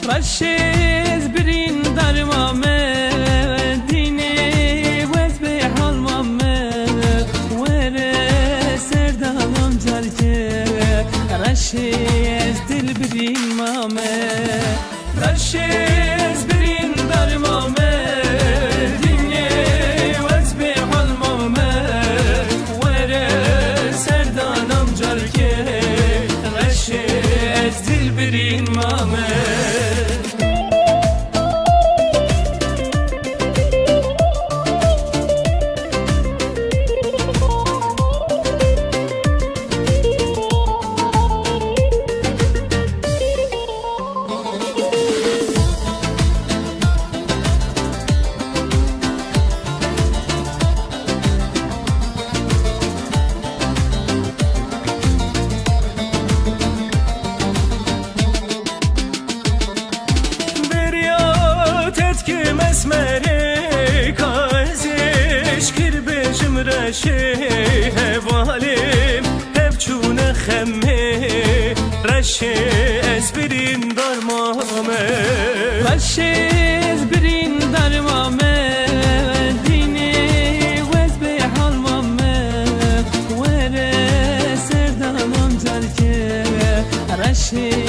رشز برین در مامه دینی وز به حال مامه وره سردانم جرگه رشز دل برین مامه رشز برین در مامه دینی وز به حال مامه وره سردانم جرگه رشز دل برین مامه esmeri kaziş Kir be cimreşi hevalim. Hep çune xemmi reşi Ezbirin darmame. Reşi ezbirin darmame Reşi